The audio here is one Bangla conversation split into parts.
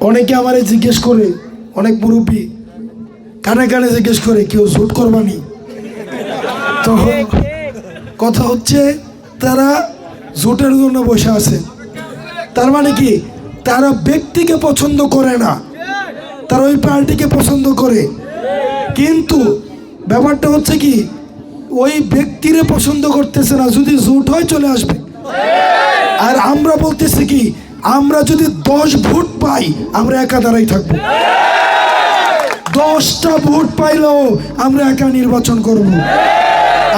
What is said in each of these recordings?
অনেকে আমারে জিজ্ঞেস করে, অনেক মুরব্বী, কানে কানে জিজ্ঞেস করে, কেউ জুট করবানি তো কথা হচ্ছে, তারা জুটের জন্য বসে আছে। তার মানে কি? তারা ব্যক্তিকে পছন্দ করে না। তারা ওই পার্টিকে পছন্দ করে। কিন্তু ব্যাপারটা হচ্ছে কি? ওই ব্যক্তিরে পছন্দ করতেছে না, যদি জোট হয় চলে আসবে। আর আমরা বলতেছি কি? আমরা যদি দশ ভোট পাই, আমরা একা দাঁড়াই থাকব। দশটা ভোট পাইলেও আমরা একা নির্বাচন করব।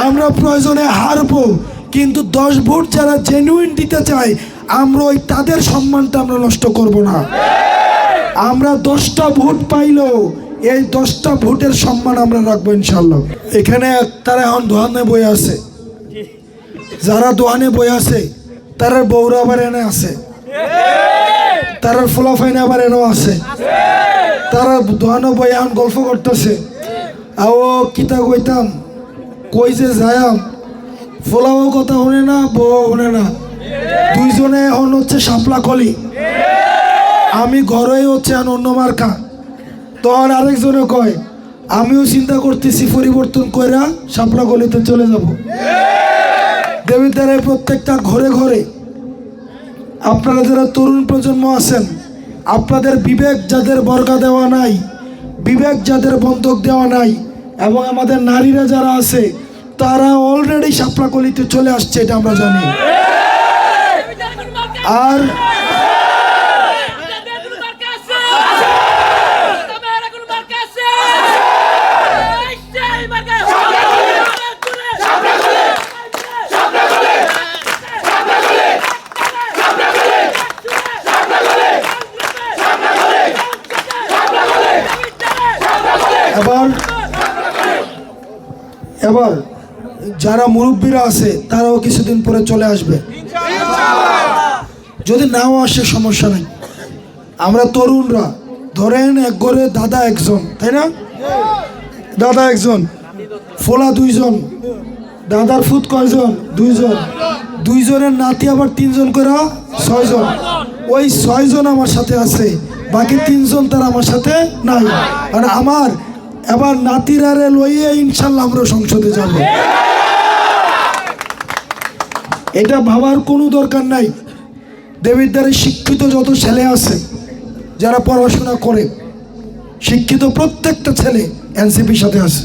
আমরা প্রয়োজনে হারবো, কিন্তু দশ ভোট যারা জেনুইন দিতে চায়, আমরা ওই তাদের সম্মানটা আমরা নষ্ট করব না। আমরা দশটা ভোট পাইলেও এই দশটা ভোটের সম্মান আমরা রাখব ইনশাল্লাহ এখানে তারা এখন দোহানে বই আছে। যারা দোহানে বই আছে, তারা বৌরা আবার এনে আছে। তারার ফলাফাইন আবার এনেও আছে। তারা দোহানো বই এখন গল্প করতেছে। আও কিতা কইতাম? কই যে যায়াম? ফোলাও কথা শুনে না বউ শুনে না। দুইজনে এখন হচ্ছে শাপলা কলি। আমি ঘরেই হচ্ছে এখন অন্য মার্কা। তখন আরেকজনে কয় আমিও চিন্তা করতেছি পরিবর্তন কইরা শাপলা গলিতে চলে যাব। দেবিদ্বারে প্রত্যেকটা ঘরে ঘরে আপনারা যারা তরুণ প্রজন্ম আছেন আপনাদের বিবেক যাদের বর্গা দেওয়া নাই বিবেক যাদের বন্ধক দেওয়া নাই এবং আমাদের নারীরা যারা আছে তারা অলরেডি সাপলাকলিতে চলে আসছে এটা আমরা জানি। আর যারা মুরব্বীরা আছে তারাও কিছুদিন পরে চলে আসবে। যদি নাও আসে সমস্যা নেই। আমরা তরুণরা ধরেন এক ঘরে দাদা একজন তাই না? দাদা একজন ফোলা দুইজন দাদার ফুট কয়জন? দুইজন। দুইজনের নাতি আবার তিনজন করে ছয়জন। ওই ছয়জন আমার সাথে আছে বাকি তিনজন তার আমার সাথে নাই। আর আমার এবার নাতিরারে লইয়ে ইনশাল্লাহ আমরা সংসদে যাব। এটা ভাবার কোনো দরকার নাই। দেবিদ্বারে শিক্ষিত যত ছেলে আছে, যারা পড়াশোনা করে, শিক্ষিত প্রত্যেকটা ছেলে এনসিপির সাথে আছে।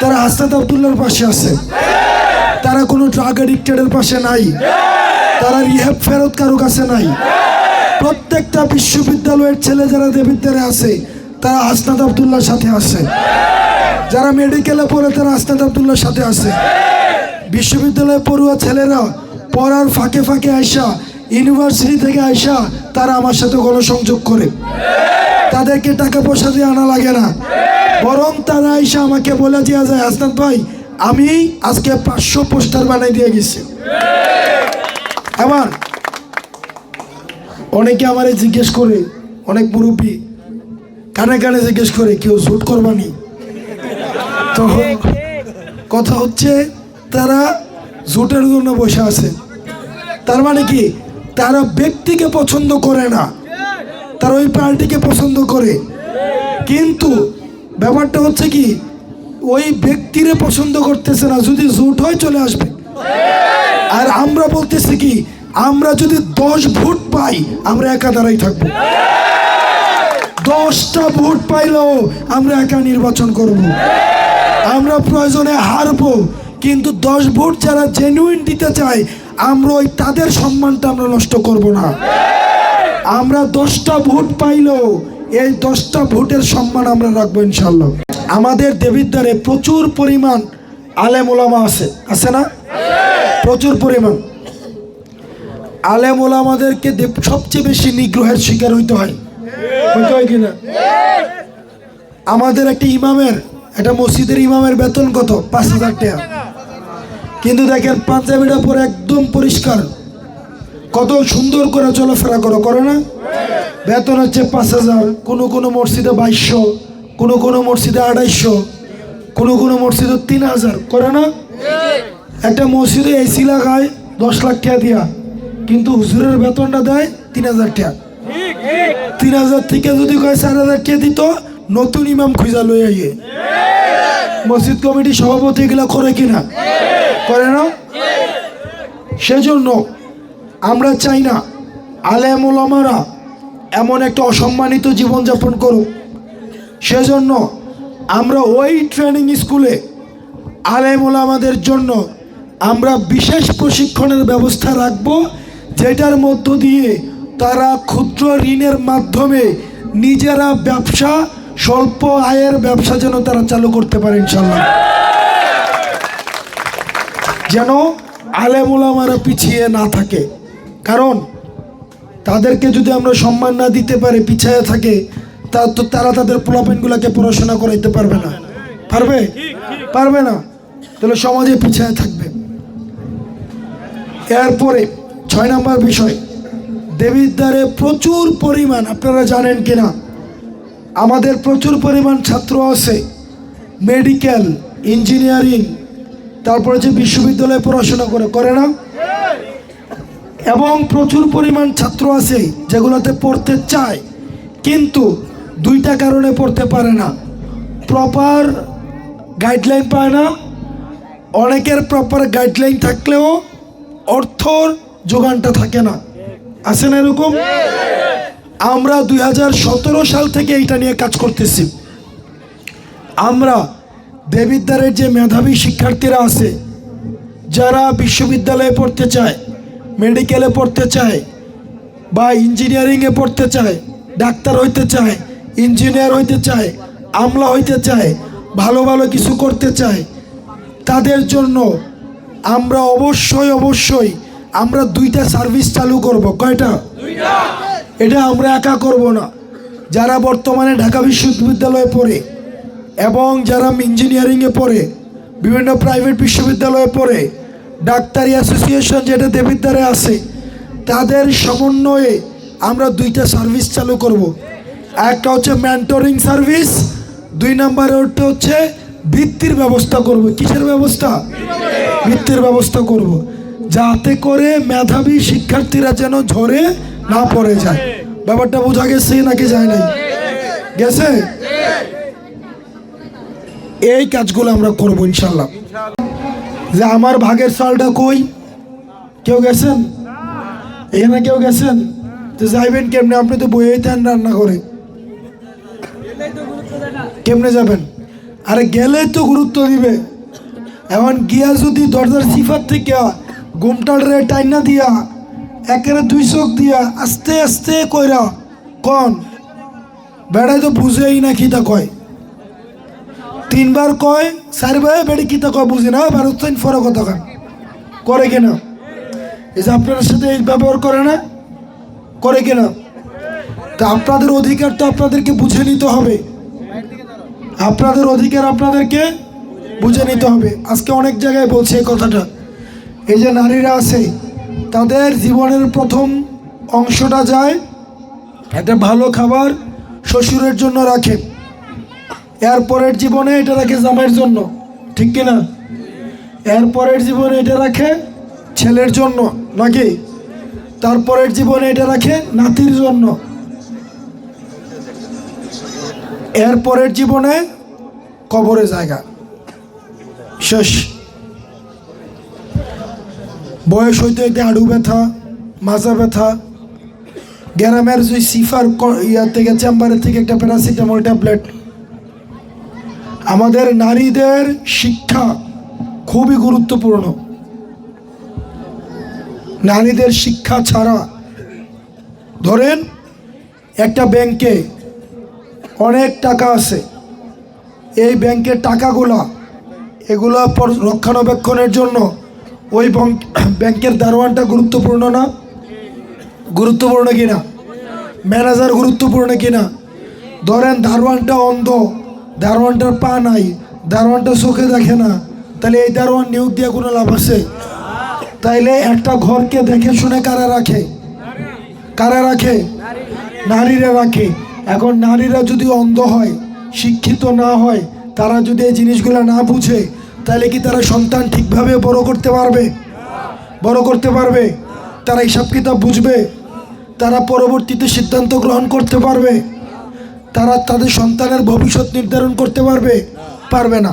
তারা হাসনাত আবদুল্লার পাশে আছে। তারা কোনো ড্রাগ এডিক্টেডের পাশে নাই। তারা রিহেব ফেরত কারও কাছে নাই। প্রত্যেকটা বিশ্ববিদ্যালয়ের ছেলে যারা দেবিদ্বারে আছে, তারা হাসনাত আবদুল্লার সাথে আছে। যারা মেডিকেলে পড়ে, তারা হাসনাত আবদুল্লার সাথে আছে। বিশ্ববিদ্যালয়ে পড়ুয়া ছেলেরা পড়ার ফাঁকে ফাঁকে আইসা ইউনিভার্সিটি থেকে আইসা তারা আমার সাথে গণসংযোগ করে। তাদেরকে টাকা পয়সা দিয়ে আনা লাগে না। বরং তারা আইসা আমাকে বলে দেওয়া যায় হাসনাত ভাই, আমি আজকে পাঁচশো পোস্টার বানাই দিয়ে গেছি। এবার অনেকে আমারে জিজ্ঞেস করে, অনেক মুরব্বী, কানে কানে জিজ্ঞেস করে, কেউ জুট করবানি? তো কথা হচ্ছে তারা জোটের জন্য বসে আছে। তার মানে কি? তারা ব্যক্তিকে পছন্দ করে না। তারা ওই পার্টিকে পছন্দ করে। কিন্তু ব্যাপারটা হচ্ছে কি? ওই ব্যক্তিরে পছন্দ করতেছে না, যদি জোট হয় চলে আসবে। আর আমরা বলতেছি কি? আমরা যদি দশ ভোট পাই, আমরা একা দাঁড়াই থাকব। দশটা ভোট পাইলেও আমরা একা নির্বাচন করব। আমরা প্রয়োজনে হারবো। কিন্তু দশ ভোট যারা জেনুইন দিতে চায়, আমরা ওই তাদের সম্মানটা আমরা নষ্ট করব না। আমরা দশটা ভোট পাইলেও এই দশটা ভোটের সম্মান আমরা রাখব ইনশাল্লাহ আমাদের দেবিদ্বারে প্রচুর পরিমাণ আলেম ওলামা আছে। আছে না? প্রচুর পরিমাণ। আলেম ওলামাদেরকে সবচেয়ে বেশি নিগ্রহের শিকার হইতে হয়। হইতে হয় কিনা? আমাদের একটা ইমামের, একটা মসজিদের ইমামের বেতন কত? পাঁচ হাজার টাকা। কিন্তু দেখেন পাঞ্জাবিটা পরে একদম পরিষ্কার। কত সুন্দর করে চলাফেরা করো করো না? বেতন হচ্ছে পাঁচ হাজার, কোনো কোনো মসজিদে বাইশশো, কোনো কোনো মসজিদে আড়াইশো, কোনো কোনো মসজিদে তিন হাজার, করে না? একটা মসজিদে এসি লাগায় দশ লাখ টাকা দিয়া, কিন্তু হুজুরের বেতনটা দেয় তিন হাজার টাকা। তিন হাজার থেকে যদি কয় চার হাজার টাকা দিত, নতুন ইমাম খুঁজা লই আইয়ে। মসজিদ কমিটি সভাপতি এগুলা করে কিনা? করে না? সেজন্য আমরা চাই না আলেম ওলামারা এমন একটা অসম্মানিত জীবনযাপন করুক। সেজন্য আমরা ওই ট্রেনিং স্কুলে আলেম ওলামাদের জন্য আমরা বিশেষ প্রশিক্ষণের ব্যবস্থা রাখব, যেটার মধ্য দিয়ে তারা ক্ষুদ্র ঋণের মাধ্যমে নিজেরা ব্যবসা, স্বল্প আয়ের ব্যবসা যেন তারা চালু করতে পারে ইনশাল্লাহ যেন আলেম ওলামারা পিছিয়ে না থাকে। কারণ তাদেরকে যদি আমরা সম্মান না দিতে পারি, পিছিয়ে থাকে, তা তো তারা তাদের পোলাপেনগুলোকে পড়াশোনা করাইতে পারবে না। পারবে? পারবে না। তাহলে সমাজে পিছিয়ে থাকবে। এরপরে ছয় নম্বর বিষয়। দেবিদ্বারে প্রচুর পরিমাণ, আপনারা জানেন কিনা? আমাদের প্রচুর পরিমাণ ছাত্র আছে। মেডিকেল ইঞ্জিনিয়ারিং তারপরে যে বিশ্ববিদ্যালয়ে পড়াশোনা করে করে না? এবং প্রচুর পরিমাণ ছাত্র আছে যেগুলোতে পড়তে চায়, কিন্তু দুইটা কারণে পড়তে পারে না। প্রপার গাইডলাইন পায় না। অনেকের প্রপার গাইডলাইন থাকলেও অর্থর যোগানটা থাকে না। আছে না এরকম? আমরা দুই হাজার সতেরো সাল থেকে এইটা নিয়ে কাজ করতেছি। আমরা দেবিদ্বারের যে মেধাবী শিক্ষার্থীরা আছে যারা বিশ্ববিদ্যালয়ে পড়তে চায় মেডিকেলে পড়তে চায় বা ইঞ্জিনিয়ারিংয়ে পড়তে চায় ডাক্তার হইতে চায় ইঞ্জিনিয়ার হইতে চায় আমলা হইতে চায় ভালো ভালো কিছু করতে চায় তাদের জন্য আমরা অবশ্যই অবশ্যই আমরা দুইটা সার্ভিস চালু করব। কয়টা? এটা আমরা একা করব না। যারা বর্তমানে ঢাকা বিশ্ববিদ্যালয়ে পড়ে এবং যারা ইঞ্জিনিয়ারিংয়ে পড়ে, বিভিন্ন প্রাইভেট বিশ্ববিদ্যালয়ে পড়ে, ডাক্তারি অ্যাসোসিয়েশন যেটা দেবিদ্বারে আছে, তাদের সমন্বয়ে আমরা দুইটা সার্ভিস চালু করব। একটা হচ্ছে মেন্টরিং সার্ভিস দুই নম্বরে হচ্ছে বৃত্তির ব্যবস্থা করব। কিসের ব্যবস্থা? বৃত্তির ব্যবস্থা করব। যাতে করে মেধাবী শিক্ষার্থীরা যেন ঝরে না পড়ে যায়। ব্যাপারটা বোঝা গেছে নাকি যায় নাই? গেছে? এই কাজগুলো আমরা করব ইনশাল্লাহ। যে আমার ভাগের চালটা কই? কেউ গেছেন? এখানে কেউ গেছেন? তো যাইবেন কেমনে? আপনি তো বইয়েই থান রান্না করে কেমনে যাবেন? আরে গেলে তো গুরুত্ব দিবে। এমন গিয়া যদি দরজার সিফার থেকে গুমটার রে টাইনা দিয়া, একেবারে দুই চোখ দিয়া আস্তে আস্তে কইরা, কন বেড়াই তো বুঝেই না খিতা কয়। তিনবার কয় চারবার বেড়ে কিতা কয় বুঝি না ভারত ফরক কথা করে কিনা এই যে আপনার সাথে এই ব্যবহার করে না, করে কিনা তা আপনাদের অধিকার তো আপনাদেরকে বুঝে নিতে হবে। আপনাদের অধিকার আপনাদেরকে বুঝে নিতে হবে। আজকে অনেক জায়গায় বলছে এই কথাটা। এই যে নারীরা আছে, তাদের জীবনের প্রথম অংশটা যায় একটা ভালো খাবার শ্বশুরের জন্য রাখে। এর পরের জীবনে এটা রাখে জামাইয়ের জন্য। ঠিক কিনা? এর পরের জীবনে এটা রাখে ছেলের জন্য, নাকি? তারপরের জীবনে এটা রাখে নাতির জন্য। এরপরের জীবনে কবরে জায়গা। শেষ। বয়স হইতে হইতে আড়ু ব্যথা, মাজা ব্যথা, গ্যারামের যে সিফার ক- ইয়া থেকে, চেম্বারের থেকে একটা প্যারাসিটামল ট্যাবলেট আমাদের নারীদের শিক্ষা খুবই গুরুত্বপূর্ণ। নারীদের শিক্ষা ছাড়া, ধরেন একটা ব্যাংকে অনেক টাকা আছে, এই ব্যাংকের টাকাগুলা, এগুলো রক্ষণাবেক্ষণের জন্য ওই ব্যাংকের দারোয়ানটা গুরুত্বপূর্ণ না? গুরুত্বপূর্ণ কিনা? ম্যানেজার গুরুত্বপূর্ণ কিনা? ধরেন দারোয়ানটা অন্ধ দারোয়ানটার পা নাই, দারোয়ানটা চোখে দেখে না। তাহলে এই দারোয়ান নিয়োগ দিয়ে কোনো লাভ আছে? তাইলে একটা ঘরকে দেখে শুনে কারা রাখে? কারা রাখে? নারীরা রাখে। এখন নারীরা যদি অন্ধ হয়, শিক্ষিত না হয়, তারা যদি এই জিনিসগুলো না বুঝে, তাহলে কি তারা সন্তান ঠিকভাবে বড় করতে পারবে? বড় করতে পারবে? তারা হিসাব কিতাব বুঝবে? তারা পরবর্তীতে সিদ্ধান্ত গ্রহণ করতে পারবে? তারা তাদের সন্তানের ভবিষ্যৎ নির্ধারণ করতে পারবে পারবে না।